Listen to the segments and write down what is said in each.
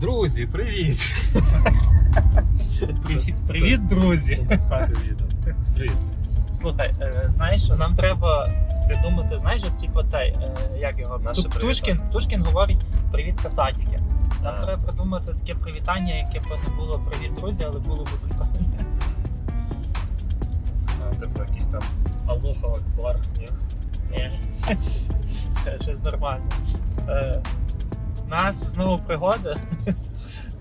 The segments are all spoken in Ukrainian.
Друзі, привіт! Привіт, привіт, друзі. Це. Привіт. Слухай, е, знаєш, що нам треба придумати, знаєш, от, типу цей, е, як його, Наше Ту- привітання. Тушкін, говорить привіт касатіки. Нам А. треба придумати таке привітання, яке б не було привіт, друзі, але було б прикольно. А, Типу якийсь там Алохова бар, ні? Ні. Ще- Щось нормально. Е, у нас знову пригоди.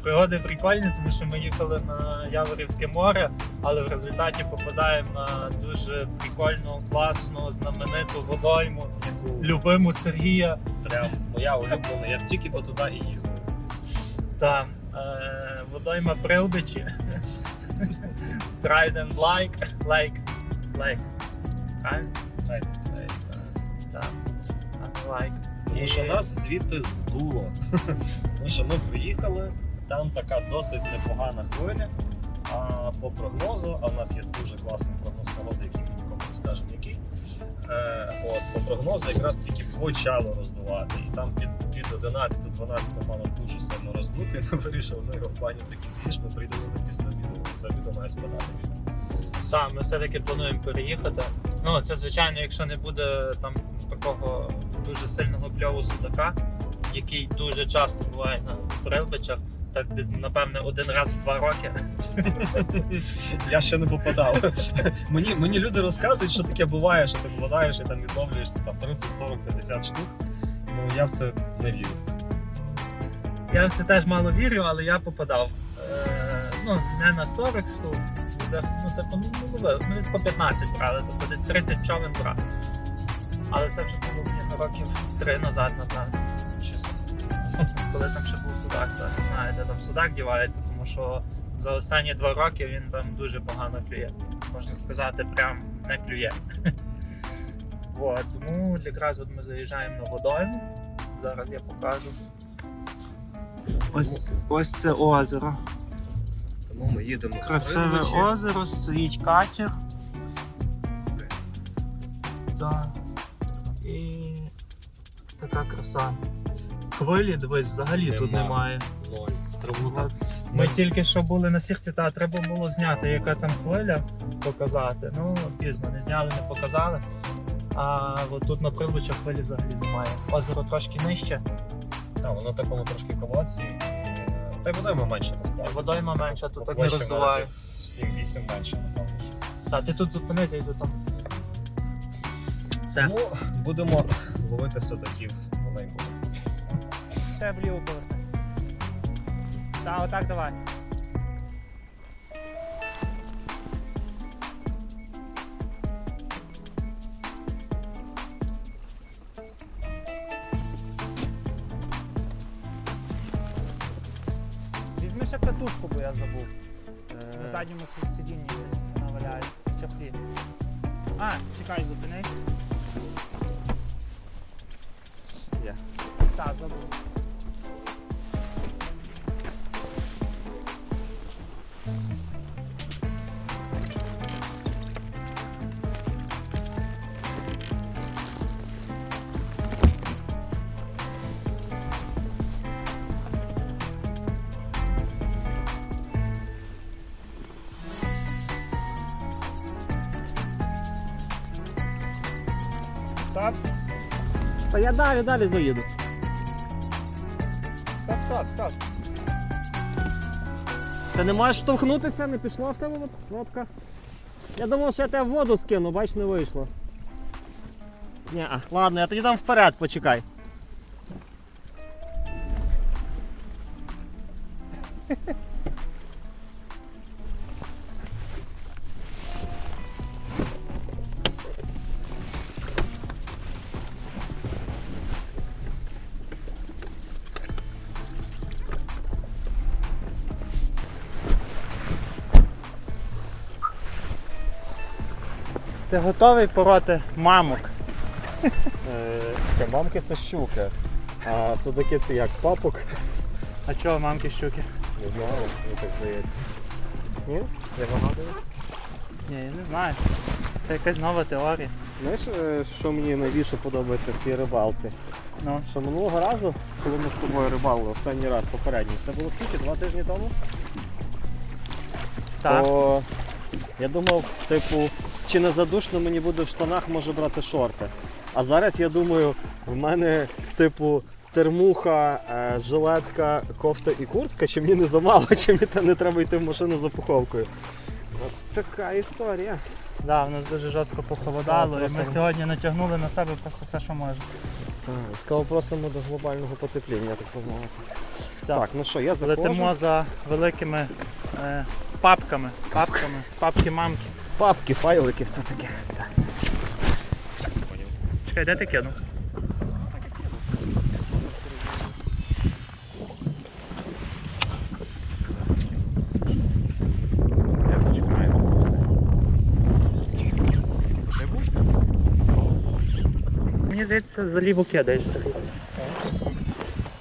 Пригоди прикольні, тому що ми їхали на Яворівське море, але в результаті попадаємо на дуже прикольну, класну, знамениту водойму, Яку любиму Сергія. прям моя улюблена, я тільки по туди і їздив. Там е, водойма Прилбичі. Trident like, like, like. Правильно? Хай. Так. А like. Тому що нас звідти здуло. Тому що ми приїхали, там така досить непогана хвиля. А по прогнозу, а в нас є дуже класний прогноз погоди, який ми нікому не скажемо який. Е, от, по прогнозу якраз тільки почало роздувати. І там під, під 11-12 мало дуже сильно роздути. Ми вирішили, ну його в плані такий більш, ми прийдемо туди після обіду, після обіду має спадати. Так, ми все-таки плануємо переїхати. Ну, це звичайно, якщо не буде там такого дуже сильного кльову судака, який дуже часто буває на Прилбичах, так десь, напевне, один раз в два роки. Я ще не попадав. мені, мені люди розказують, що таке буває, що ти вкладаєш і там відловлюєшся там 30, 40, 50 штук. Ну я в це не вірю. Я в це теж мало вірю, але я попадав. Е, ну, не на 40 штук. Ну, типу, ну, ну, ви- ми десь по 15 брали, тобто десь 30 човен брали. Але це вже було років 3 назад, напевно. Чесно. коли там ще був судак, то не знаю, де там судак дівається, тому що за останні два роки він там дуже погано клює. Можна сказати, прям не клює. От, тому якраз от ми заїжджаємо на водойму. Зараз я покажу. Ось, ось це озеро. Тому ми їдемо. Красиве озеро, стоїть катер. Так. Така краса. Хвилі, дивись, взагалі тут Нема. немає. Ноль. Ми тільки що були на сірці, та треба було зняти, яка там хвиля, показати. Ну, пізно, не зняли, не показали. А от тут на прилбичах хвилі взагалі немає. Озеро трошки нижче, Та, воно в такому трошки колодці. Та й водойма менше насправді. водойма менша, тут так не площі роздуває. в 7-8 менше, напевно. що. Та ти тут зупинися, йду там. Все. Ну, будемо ловити судаків маленького. Все вліво повертай. Та, отак давай. Стоп, Та я далі, далі заїду. стоп, стоп, стоп. Ти не можеш штовхнутися, не пішла в тебе лодка. Я думав, що я тебе в воду скину, бач, не вийшло. Ні, а, ладно, я тоді дам вперед, почекай. Ти готовий пороти мамок? Е, мамки це щука, а судаки це як папок. А чого мамки щуки? Не знаю, мені так здається. Ні? Я вигадую. Ні, я не знаю. Це якась нова теорія. Знаєш, е, що мені найбільше подобається в цій рибалці? Ну. що минулого разу, коли ми з тобою рибалили останній раз попередній, це було скільки? Два тижні тому? Так. То я думав, типу, чи не задушно мені буде в штанах, може брати шорти. А зараз я думаю, в мене, типу, термуха, е, жилетка, кофта і куртка, чи мені не замало, чи мені не треба йти в машину за пуховкою. От така історія. Да, в нас дуже жорстко похолодало, і ми сьогодні натягнули на себе просто все, що можна. Так, скало просимо до глобального потепління, так би мовити. Так, ну що, я заходжу. Летимо за великими е, папками. Папками. Папки мамки. Папки, файлики, все таке. Чекай, де ти кинув? Мені здається, заліво кидаєш Сергій.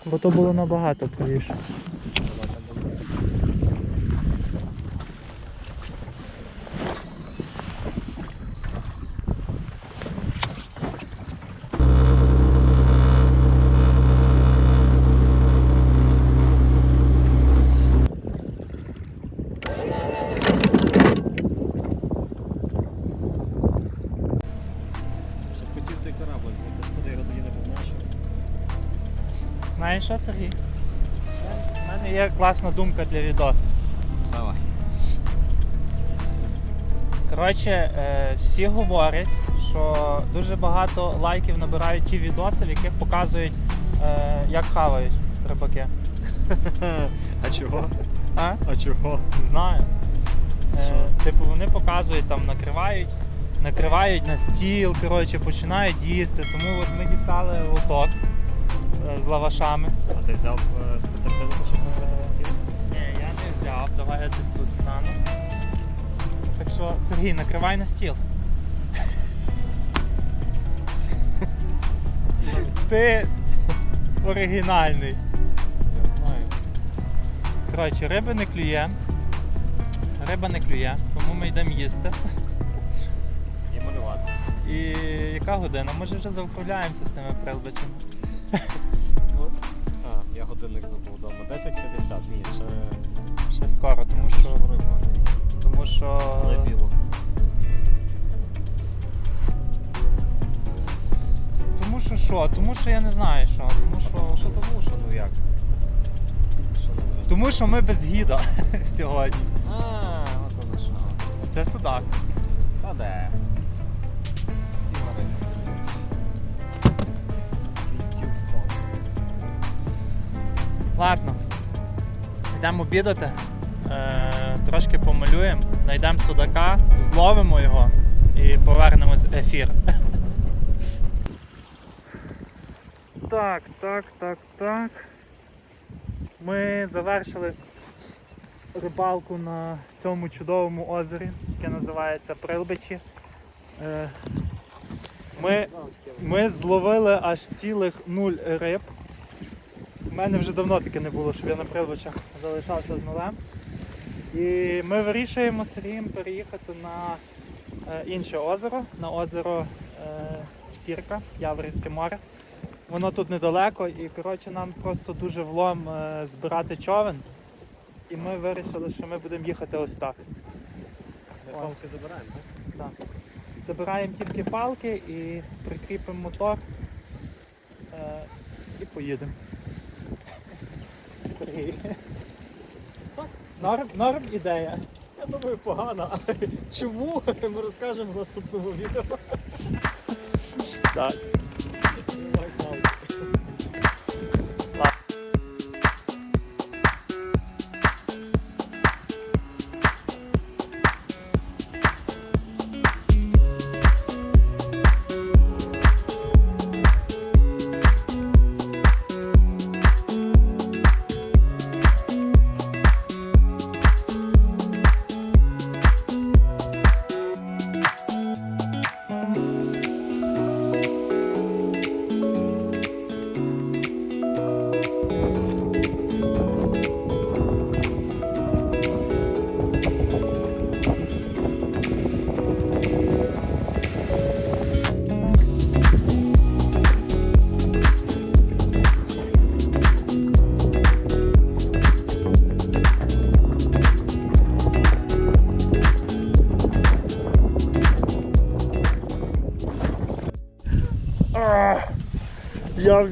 Бо то було набагато правіше. Що, Сергій? У мене є класна думка для відосу. Давай. Коротше, е, всі говорять, що дуже багато лайків набирають ті відоси, в яких показують, е, як хавають рибаки. А чого? А? А чого? Не знаю. Е, Що? типу вони показують, там накривають, накривають на стіл, коротше, починають їсти. Тому от ми дістали лоток з лавашами. А ти взяв е, скатертину, щоб накрити на стіл? Ні, я не взяв, давай я десь тут стану. Так що, Сергій, накривай на стіл. Ти оригінальний. Я знаю. Коротше, риби не клює. Риба не клює, тому ми йдемо їсти. І малювати. І яка година? Може вже заокругляємося з тими прилбичами. Годинник забув вдома. 10.50, ні, ще, Ще скоро, тому що. Тому що. Але біло. Тому що що? Тому що я не знаю що. Тому що. Що тому, що ну як? Що не зрозуміло? Тому що ми без гіда сьогодні. А, от воно що. Це судак. Та де? Ладно. Йдемо обідати. Е, трошки помалюємо, знайдемо судака, зловимо його і повернемось в ефір. Так, так, так, так. Ми завершили рибалку на цьому чудовому озері, яке називається Прилбичі. Е, Ми ми зловили аж цілих нуль риб. У мене вже давно таке не було, щоб я на прилбичах залишався з нулем. І ми вирішуємо з Сергієм переїхати на е, інше озеро, на озеро е, Сірка, Яворівське море. Воно тут недалеко і коротше, нам просто дуже влом е, збирати човен. І ми вирішили, що ми будемо їхати ось так. Ми Ось. палки забираємо, так? Так. Забираємо тільки палки і прикріпимо мотор е, і поїдемо. Норм, норм ідея. Я думаю, погано. але чому? Ми розкажемо в наступному відео. Так.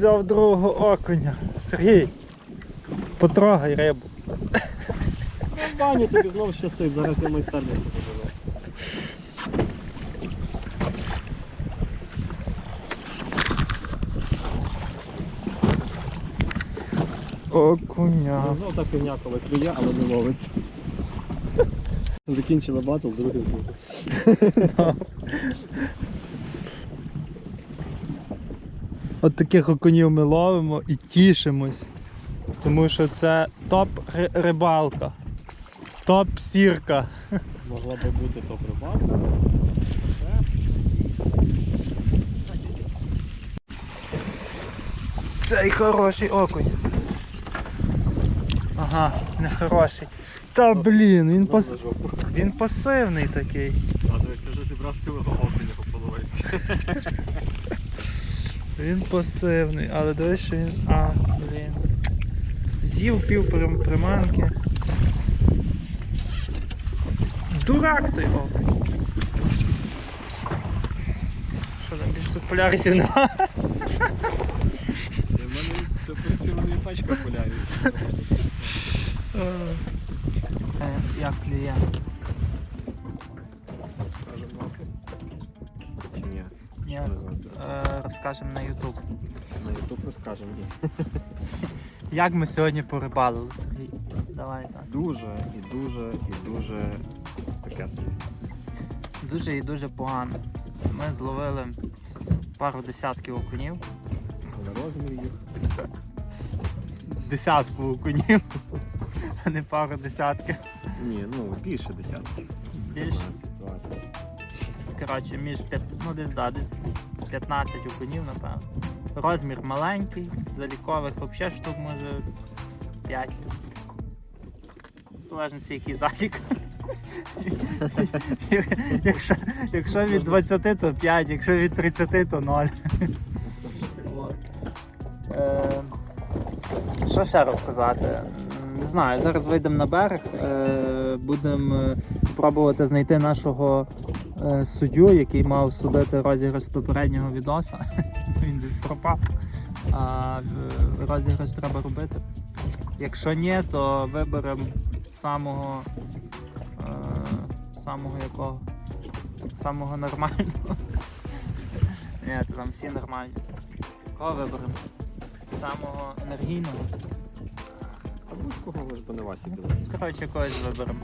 Взяв другого окуня. Сергій, потрогай рибу. Баню тобі знову щастить, зараз я майстерність покажу. Окуня. Знову так фігня, коли клює, але не ловиться. Закінчили батл, другий буде. От таких окунів ми ловимо і тішимось. Тому що це топ-рибалка. Топ сірка. Могла би бути топ рибалка. Цей хороший окунь. Ага, не хороший. Та блін, він, пас... він пасивний такий. А, то ти вже зібрав цілого окуня по половинці. Він пасивний, але дивись, що він. А, блін. З'їв пів приманки. Дурак той окунь. Що там більше тут полярисів немає? У мене ціла не пачка полярість. Як клює. Чи ні? Ні, розкажемо на YouTube. На YouTube розкажемо. Ні. Як ми сьогодні порибалили, Сергій? Давай так. Дуже і дуже і дуже таке собі. Дуже і дуже погано. Ми зловили пару десятків окунів. Але розмір їх. Десятку окунів, а не пару десятків. Ні, ну більше десятків. Більше. 20. 20. Коротше, між п'ят... ну десь, да, десь 15 окунів, напевно. Розмір маленький, залікових взагалі штук може 5. В залежності який залік. якщо, якщо від 20, то 5, якщо від 30, то 0. Е, Що ще розказати? Не знаю, зараз вийдемо на берег, е, будемо е, пробувати знайти нашого суддю, який мав судити розіграш з попереднього відоса. Він десь пропав. А е, розіграш треба робити. Якщо ні, то виберемо самого е, самого якого? Самого нормального. Ні, то там всі нормальні. Кого виберемо? Самого енергійного. А будь-кого Васі білий. Коротше, когось виберемо.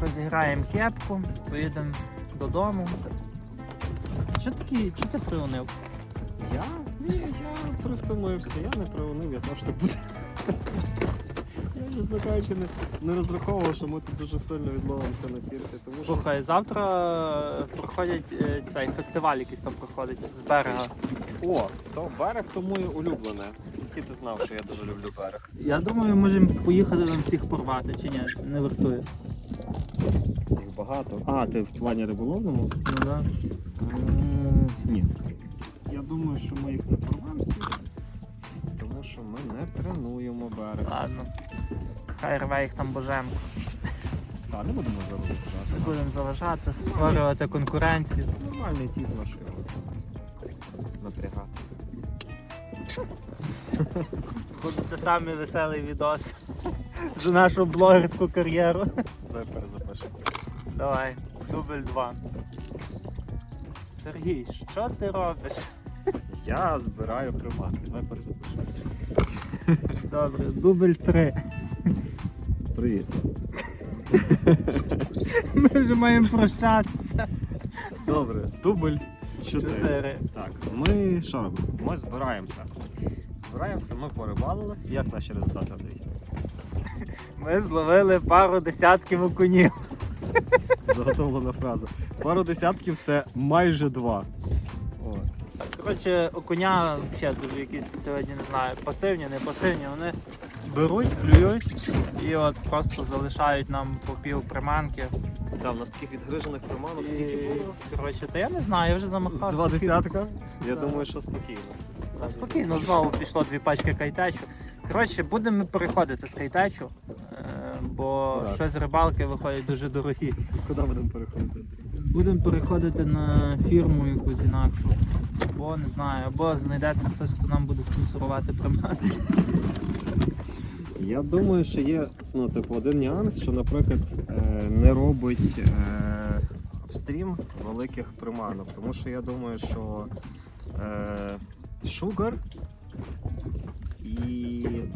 Розіграємо кепку, поїдемо додому. Що такий, що ти приунив? Я? Ні, я притомився, я не приунив, я знав, що буде. Я, чесно кажучи, не, не розраховував, що ми тут дуже сильно відловимося на сірці, тому що Слухай, завтра е, проходять е, цей фестиваль, якийсь там проходить з берега. О, то берег то моє улюблене. Тільки ти знав, що я дуже люблю берег. Я думаю, можемо поїхати там всіх порвати, чи ні? Не вартує. Багато. А, ти в плані риболовному? Ну да. М, Ні. Я думаю, що ми їх не порвемо всі, тому що ми не тренуємо берег. Ладно. Хай рве їх там боженко. Так, не будемо Не казати. будемо заважати, створювати конкуренцію. Нормальний тіп наш оце напрягати. Це самий веселий відос за нашу блогерську кар'єру. Давай перезапишемо. Давай, дубль 2. Сергій, що ти робиш? Я збираю приманки. Давай перезапишемо. Добре, дубль 3. Привіт. Ми вже маємо прощатися. Добре, дубль 4. 4. Так, ми що робимо? Ми збираємося. Збираємося, ми порибалили. Як наші результати Андрій? Ми зловили пару десятків окунів. Заготовлена фраза. Пару десятків це майже два. От. Коротше, окуня взагалі дуже якісь сьогодні не знаю, пасивні, не пасивні. Вони беруть, клюють і от просто залишають нам по пів приманки. Там у нас таких відгрижених приманок І, скільки було? коротше, та я не знаю, я вже З два десятка? Я Да. думаю, що спокійно. Та спокійно, знову пішло дві пачки кайтечу. Коротше, будемо переходити з кайтечу, е, бо Так. щось рибалки виходять дуже дорогі. Куди будемо переходити? Будемо переходити на фірму якусь інакшу. або не знаю, або знайдеться хтось, хто нам буде спонсорувати примати. Я думаю, що є ну, типу, один нюанс, що, наприклад, е, не робить е, апстрім великих приманок. Тому що я думаю, що е, Sugar і в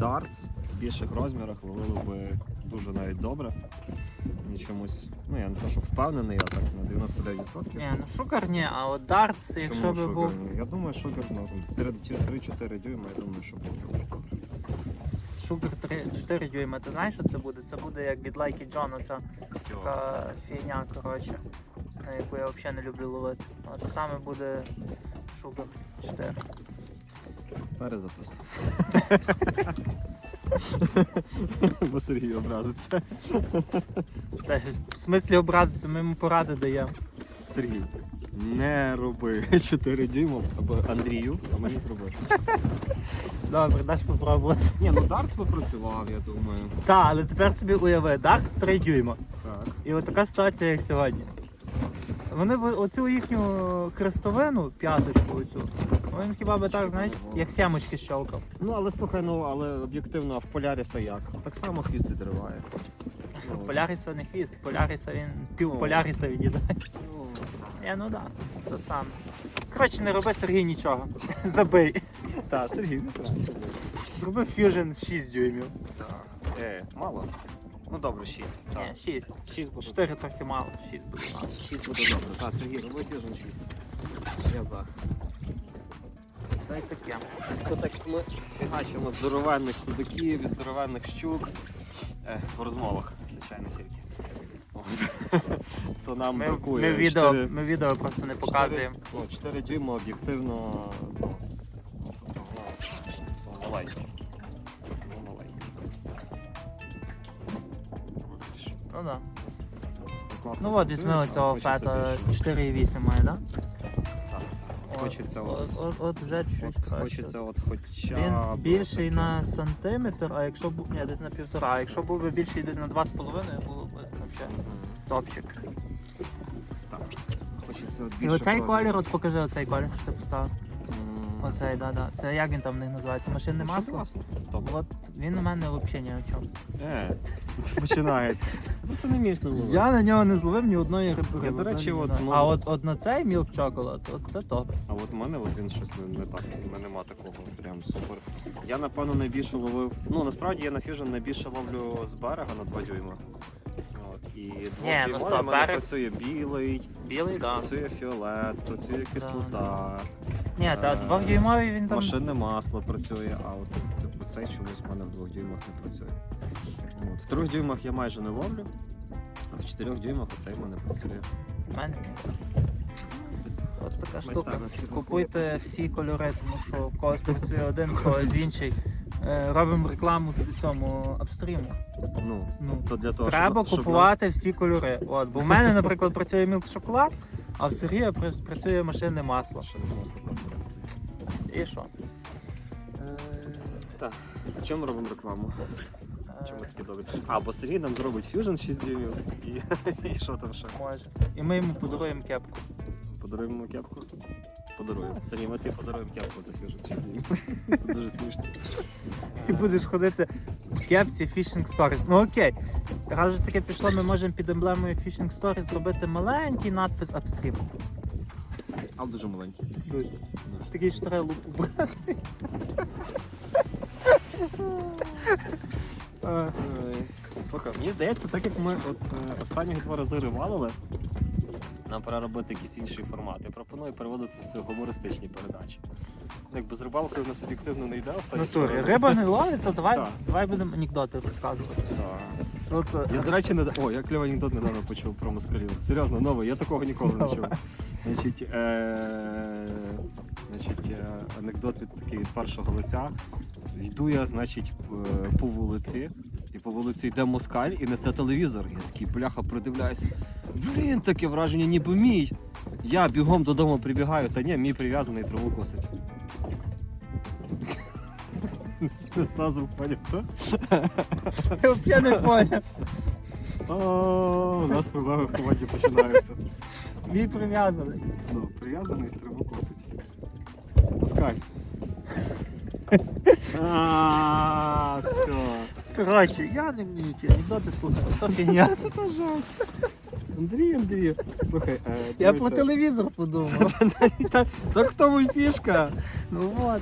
більших розмірах ловили би дуже навіть добре. І чомусь, ну я не те, що впевнений, а так на 99%. Ні, ну шукар ні, а от дартс, якщо Чому би був. ні? Я думаю, Sugar ну, 3-4 дюйма, я думаю, що буде дуже добре. Шукер 3, 4 дюйма, ти знаєш, що це буде? Це буде як від Лайки Джон, оця така фігня, коротше, на яку я взагалі не люблю ловити. А то саме буде Шукер 4. Перезапис. Бо Сергій образиться. Та, в смислі образиться, ми йому поради даємо. Сергій, не роби 4 дюйма або Андрію, а мені зроби. Добре, даш попробувати. Ні, ну дартс би працював, я думаю. Так, але тепер собі уяви, дартс 3 дюйма. Так. І от така ситуація, як сьогодні. Вони оцю їхню крестовину, п'яточку оцю, він хіба би так, знаєш, як сямочки щелкав. Ну але слухай, ну але об'єктивно, а в Поляріса як? Так само хвіст відриває. Ну, Поляріса не хвіст, Поляріса він пів Ну. Поляріса від'їдає. ну, Ні, ну так, да, то саме. Коротше, не роби Сергій нічого. Забий. Так, Сергій, не буде. Зроби фьюжн 6 дюймів. Так. Е, мало. Ну добре, 6. Ні, 6. Шість буде. 4 трохи мало, 6 буде мало. 6 буде добре. Так, Сергій, роби фьюжн 6. Я за. Та й таке. То так що ми фігачимо здоровенних судаків і здоровенних щук е, в розмовах, звичайно, тільки. От. То нам Ми, бракує. ми, відео, чотири- ми відео просто не показуємо. чотири- Ну, 4 дюйма об'єктивно. Ну, тобто, ну, маленькі. Ну. Ну. Да. Класно Ну от працює, візьми але оцього хочеться фета більше. 4,8 має, так? Да? Хочеться от, от, от, вже чуть-чуть от, краще. хочеться от хоча Він б більший на сантиметр, а якщо був. Ні, десь на півтора, а якщо був би більший десь на 2,5, було б взагалі Мгм. топчик. Так. Хочеться от І більше оцей розміру. колір, от покажи оцей колір, що ти поставив. Оцей, да, да. Це як він там в них називається? Машинне масло? класно. От він у мене взагалі ні о чому. Е, це починається. Просто не вмієш не Я на нього не зловив ні одної риби. Я, до речі, от, ну- А от, от на цей мілк чоколад, от це топ. А от у мене от він щось не, не так. У мене нема такого прям супер. Я напевно найбільше ловив. Ну насправді я на фіжн найбільше ловлю з берега на 2 дюйма. І Ні, ну, двох стоп, в мене берег- працює білий, Білий, да. працює фіолет, працює кислота, Ні, та Е, двохдюймовий він там. машинне масло працює, а от типу цей чомусь в мене в двох дюймах не працює. От, в трьох дюймах я майже не ловлю, а в чотирьох дюймах оцей в мене працює. в мене. От така штука. Купуйте всі кольори, тому що в когось працює один, в когось інший. Е, Робимо рекламу цьому апстріму. Ну, Ну, то для того, треба щоб, щоб купувати всі кольори. От, бо в мене, наприклад, працює мілк шоколад, а в Сергія пр- працює машинне масло. І що? Так. Чому ми робимо рекламу? Е, Чому такі добрі? А, бо Сергій нам зробить фьюжн 6 дюймів і, і що там ще? Може. І ми йому подаруємо кепку. Подаруємо кепку? Подаруємо. Сергій, ми тобі подаруємо кепку за фьюжн 6 дюймів. Це дуже смішно. Ти будеш ходити в кепці Fishing Stories. Ну окей. Раз вже таке пішло, ми можемо під емблемою Fishing Stories зробити маленький надпис Upstream. Але дуже маленький. Такий що треба лупу брати. Е, Слухай, мені здається, так як ми от е, останні два рази рибалили, нам пора робити якийсь інший формат. Я пропоную переводити це гумористичні передачі. Ну, Якби з рибалкою в нас об'єктивно не йде останні рази. Риба не ловиться, давай, Так. давай будемо анекдоти розказувати. От, е, Я, до речі, не о, я кльовий анекдот недавно почув про москалів. Серйозно, новий, я такого ніколи не чув. Значить, е... значить е... анекдот від такий від першого лиця. Йду я, значить, е, по вулиці, і по вулиці йде москаль і несе телевізор. Я такий бляха придивляюся. Блін, таке враження, ніби мій. Я бігом додому прибігаю, та ні, мій прив'язаний траву косить. Не зразу поняв, то? Я не поняв. О, у нас проблеми в команді починаються. Мій прив'язаний. Ну, прив'язаний, треба косить. Пускай. А, все. Коротше, я не вмію ці анекдоти слухати, то фігня. Це жесть. Андрій, Андрій, слухай, е, Я дивися. про телевізор подумав. Та- Так в тому і фішка. Ну от.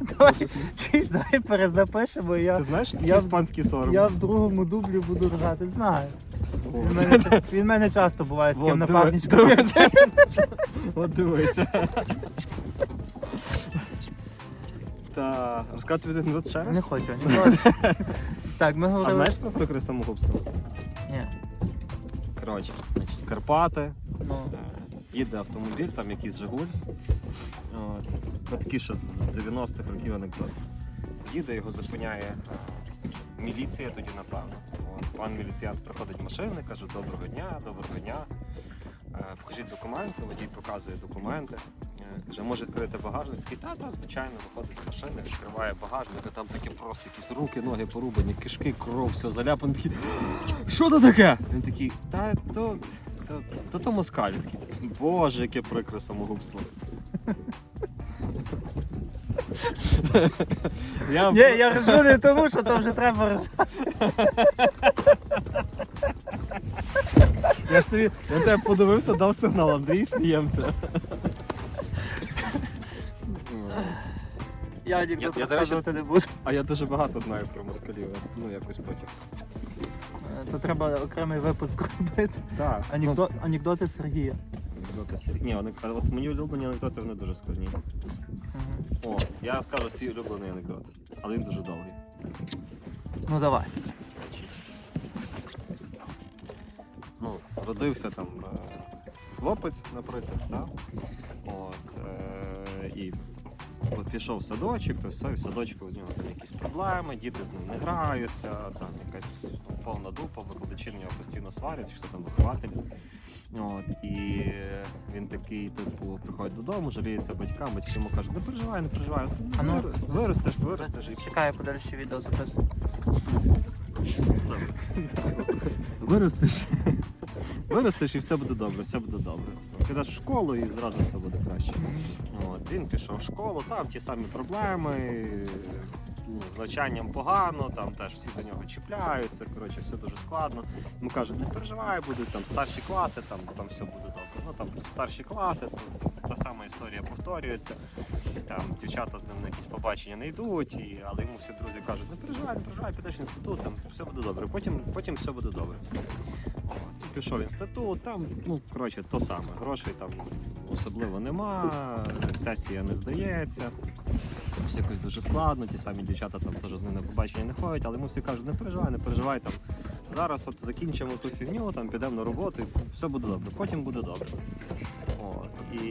Давай, чуєш, давай перезапишемо, і Ти я, знаєш, Я- іспанський сором? я в другому дублі буду ржати, знаю. О, Він мене, він мене часто буває з ким диви- напарничком. дивися. От дивися. Та розказати тобі анекдот ще раз? Не хочу. анекдот. Так, ми А говорили. знаєш про прикри самогубство? Ні. Коротше, значить, Карпати, Ну, е, їде автомобіль, там якийсь Жигуль. От. Такий ще з 90-х років анекдот. Їде, його зупиняє е, міліція тоді, напевно. От. Пан міліціянт приходить машини, каже, доброго дня, доброго дня. Е, Покажіть документи, водій показує документи. Е, Каже, може відкрити багажник? Такий, та, та, звичайно, виходить з машини, відкриває багажник, а там таке просто якісь руки, ноги порубані, кишки, кров, все заляпано. Такий, що це таке? Він такий, та то, то, то, то москаль. Такий, боже, яке прикре самогубство. Я, Ні, я ржу не тому, що то вже треба ржати. я ж тобі, я тебе подивився, дав сигнал, Андрій, сміємося. Я Я- анекдот я, розказувати не буду. А я дуже багато знаю про москалів, ну якось потім. Е, То треба окремий випуск робити. Так. Анекдот, анекдоти Сергія. Анекдоти сері- Ні, вони- от мені улюблені анекдоти вони дуже складні. Мгм. О, я скажу свій улюблений анекдот, але він дуже довгий. Ну давай. Ну, родився там е, хлопець, наприклад, так? От, е, і от пішов в садочок, то все, в садочку в нього там якісь проблеми, діти з ним не граються, там якась повна дупа, викладачі в нього постійно сваряться, що там вихователі. От, і він такий, типу, приходить додому, жаліється батькам, батьки йому кажуть, не переживай, не переживай, А ну. виростеш, виростеш і Чекаю, подальше відео записую. Виростеш. Виростеш і все буде добре, все буде добре. Підеш в школу і зразу все буде краще. От, він пішов в школу, там ті самі проблеми, ну, з навчанням погано, там теж всі до нього чіпляються, коротше, все дуже складно. Йому кажуть, не переживай, будуть там старші класи, там, там все буде добре. Ну там старші класи, то та сама історія повторюється. Там дівчата з ним на якісь побачення не йдуть, і, але йому всі друзі кажуть, не переживай, не переживай, підеш в інститут, там все буде добре. Потім, потім все буде добре. Пішов в інститут, там, ну, коротше, то саме. Грошей там особливо нема, сесія не здається. Все якось дуже складно, ті самі дівчата там теж з ним на побачення не ходять, але йому всі кажуть, не переживай, не переживай там. Зараз от закінчимо ту фігню, там підемо на роботу, і все буде добре, потім буде добре. От. І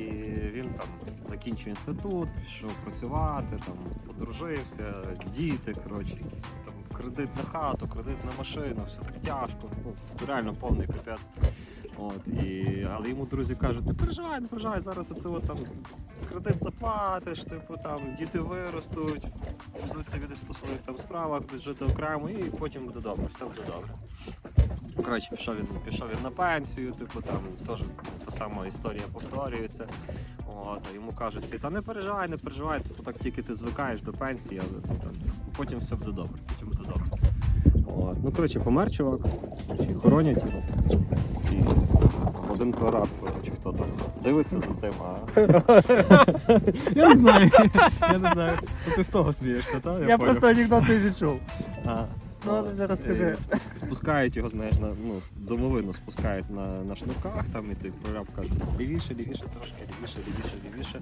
він там закінчив інститут, пішов працювати, там подружився, діти, коротше, якісь там кредит на хату, кредит на машину, все так тяжко. Ну, реально повний капець. От, і, але йому друзі кажуть, не переживай, не переживай, зараз оце от, там кредит заплатиш, типу там діти виростуть, будуть собі по своїх там справах, жити окремо, і потім буде добре, все буде добре. Коротше, пішов він, пішов він на пенсію, типу там теж та сама історія повторюється. От, йому кажуть, всі, та не переживай, не переживай, то так тільки ти звикаєш до пенсії, але ну, там, потім все буде добре, потім буде добре. От. Ну, коротше, помер чувак, чи хоронять його. І один прораб, чи хто там дивиться за цим, а. Я не знаю. Я не знаю. Ну, Ти з того смієшся, так? Я просто анекдоти вже чув. А, Ну, от. розкажи. Спуск- Спускають його, знаєш, на ну, домовину спускають на, на шнурках, там і той прораб каже, лівіше, лівіше, трошки, лівіше, лівіше, лівіше,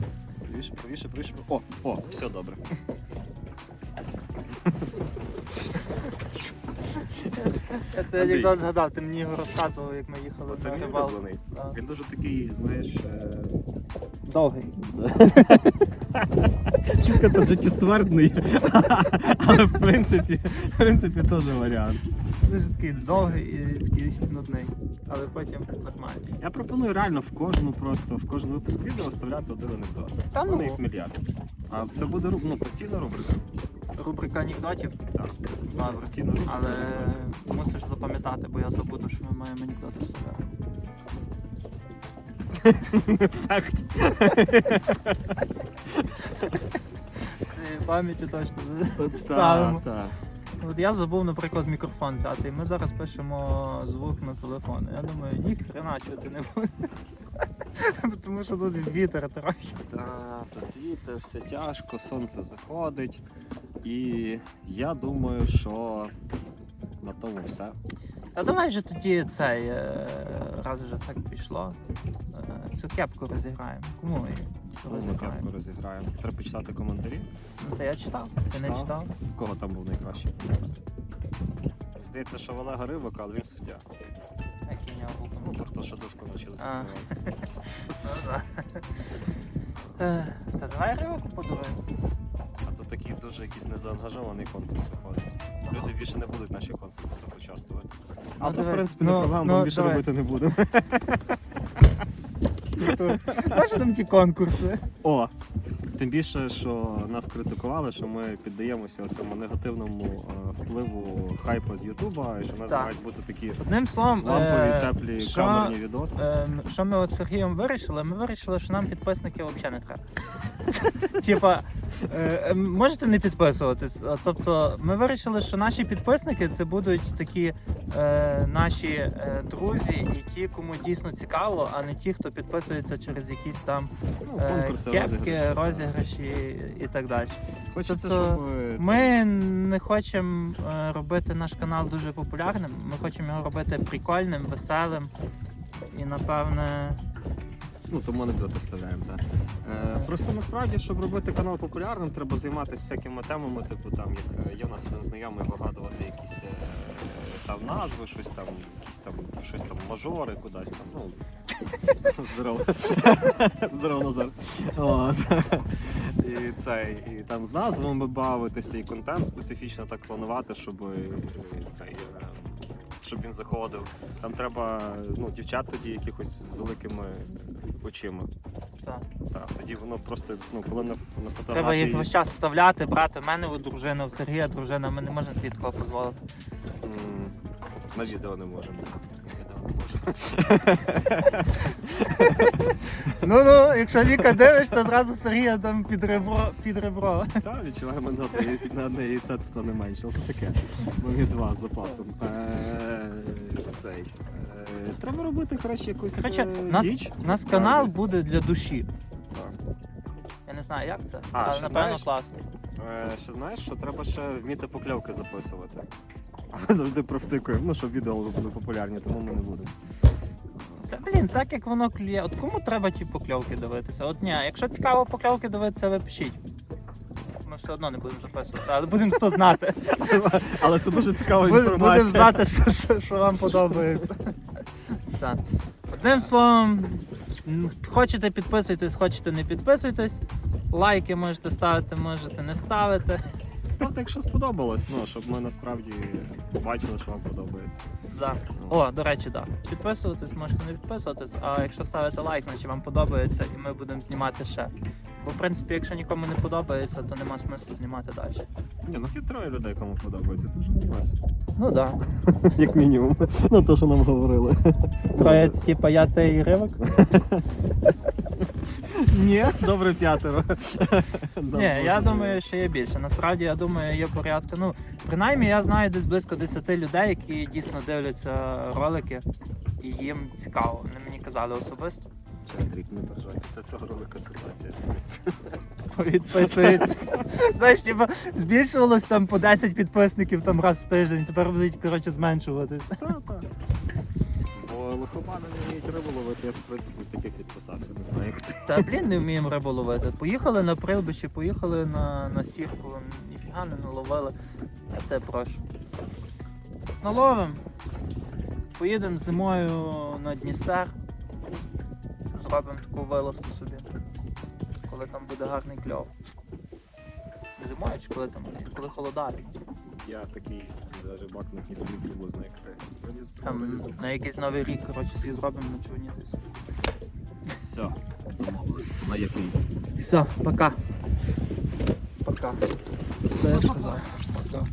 лівіше, правіше, правіше. О, о, все добре. Я цей Андрій. анекдот згадав, ти мені його розказував, як ми їхали Це на мій рибалку. улюблений. Він дуже такий, знаєш, е, Довгий. чисто життєствердний, але в принципі, в принципі теж варіант. Дуже такий довгий і такий нудний. Але потім нормально. Я пропоную реально в кожну просто в кожну випуск відео вставляти один анекдот. Та Вони ну, їх мільярд. А це буде руб- ну, постійна рубрика. рубрика анекдотів, Так. Постійна рубрика. але мусиш запам'ятати, бо я забуду, що ми маємо анекдоти вставляти. Факт. З пам'яті точно ставимо. Так. От я забув, наприклад, мікрофон взяти. І ми зараз пишемо звук на телефон. Я думаю, ні хрена чути не буде. Тому що тут вітер трохи. Так, тут вітер, все тяжко, сонце заходить. І я думаю, що на тому все. Та давай же тоді цей, е, раз вже так пішло, е, цю кепку розіграємо. Кому її розіграємо? кепку розіграємо. Треба почитати коментарі. Ну, та я читав. Ти не Читав? В кого там був найкращий коментар? Здається, що в Олега Рибака, але він суддя. Який нього був Ну, коментар? про те, що дошку А. відкривати. Ну. Е, Та давай ривоку подаруємо. А то такий дуже якийсь незаангажований конкурс виходить. Люди більше не будуть в наших конкурсах участвувати. А Ну, то, в принципі, не ну, проблема, ну, ми більше робити не будемо. Знаєш, там ті конкурси? О! Тим більше, що нас критикували, що ми піддаємося цьому негативному е, впливу хайпу з Ютуба, і що в нас Так. мають бути такі Одним словом, лампові, е, теплі що- камерні відоси. Ем, Що ми от з Сергієм вирішили? Ми вирішили, що нам підписники взагалі не треба. Типа, е, е, можете не підписуватись. Тобто, ми вирішили, що наші підписники це будуть такі е, наші е, друзі і ті, кому дійсно цікаво, а не ті, хто підписується через якісь там Ну, е, конкурси, кепки, розіграші. розіграші і так далі. Хочеться, тобто щоб е, Ми не хочемо е, робити наш канал дуже популярним. Ми хочемо його робити прикольним, веселим і напевне. Ну, тому анекдоти вставляємо, так. Е, просто насправді, щоб робити канал популярним, треба займатися всякими темами, типу там, як е, є в нас один знайомий вигадувати якісь е, там назви, щось там, якісь там, щось там мажори кудись там. Ну, здорово. здорово, Назар. От. І цей, і там з назвами бавитися, і контент специфічно так планувати, щоб е, цей. Щоб він заходив. Там треба ну, дівчат тоді якихось з великими очима. Так. Так, тоді воно просто, ну, коли на, на Треба фотографії... їх весь час вставляти, брати. У мене от дружина, у Сергія дружина, ми не можемо собі такого дозволити. м, На відео не можемо. Не. Ну ну, якщо Віка дивишся, зразу Сергія там під ребро під ребро. Та, відчуваємо на одне, на одне яйце, то стане менше, але то таке. Є два з запасом. Е, Цей. Е, Треба робити, коротше, якусь Коротше, е, у нас, діч. у нас канал буде для душі. Так. Я не знаю, як це, А, але ще напевно знаєш? класно. Е, Ще знаєш, що треба ще вміти покльовки записувати. Ми завжди провтикуємо, ну, щоб відео були популярні, тому ми не будемо. Та блін, так як воно клює. От кому треба ті покльовки дивитися? От ні, якщо цікаво покльовки дивитися, ви пишіть. Ми все одно не будемо записувати, але будемо хто знати. Але це дуже цікава Будемо знати, що, що, що вам подобається. Так. Одним словом, хочете підписуйтесь, хочете не підписуйтесь. Лайки можете ставити, можете не ставити. Ставте, якщо сподобалось, ну, щоб ми насправді бачили, що вам подобається. Да. О, до речі, так. Да. Підписуватись, можете не підписуватись, а якщо ставите лайк, значить вам подобається і ми будемо знімати ще. Бо в принципі, якщо нікому не подобається, то нема смислу знімати далі. Ні, у нас є троє людей, кому подобається, це вже не вас. Ну так. Як мінімум. Ну, то, що нам говорили. Троє, це, типа я ти і ривок. Ні, добре п'ятеро. Ні, я думаю, що є більше. Насправді я думаю, є порядка. Ну, принаймні я знаю десь близько 10 людей, які дійсно дивляться ролики, і їм цікаво. Вони мені казали особисто. Андрій, не переживай, після цього ролика ситуація зміниться. Відписуються. Знаєш, типа збільшувалось там по 10 підписників там раз в тиждень, тепер будуть коротше зменшуватися. Так, так. Лихомани не вміють рибу ловити, я в принципі таких відписався, не знаю. Та блін, не вміємо рибу ловити. Поїхали на прилбичі, поїхали на, на сірку, ніфіга не наловили. Я тебе прошу. Наловим. Поїдемо зимою на Дністер. Зробимо таку вилазку собі. Коли там буде гарний кльов. Зимою чи коли там? Коли холодає. Я такий е, рибак на Дністрі приблизно зникти. Там на якийсь новий рік, коротше, всі зробимо на човні десь. Все, домовились. На якийсь. Все, пока. Пока. Сказав? Пока.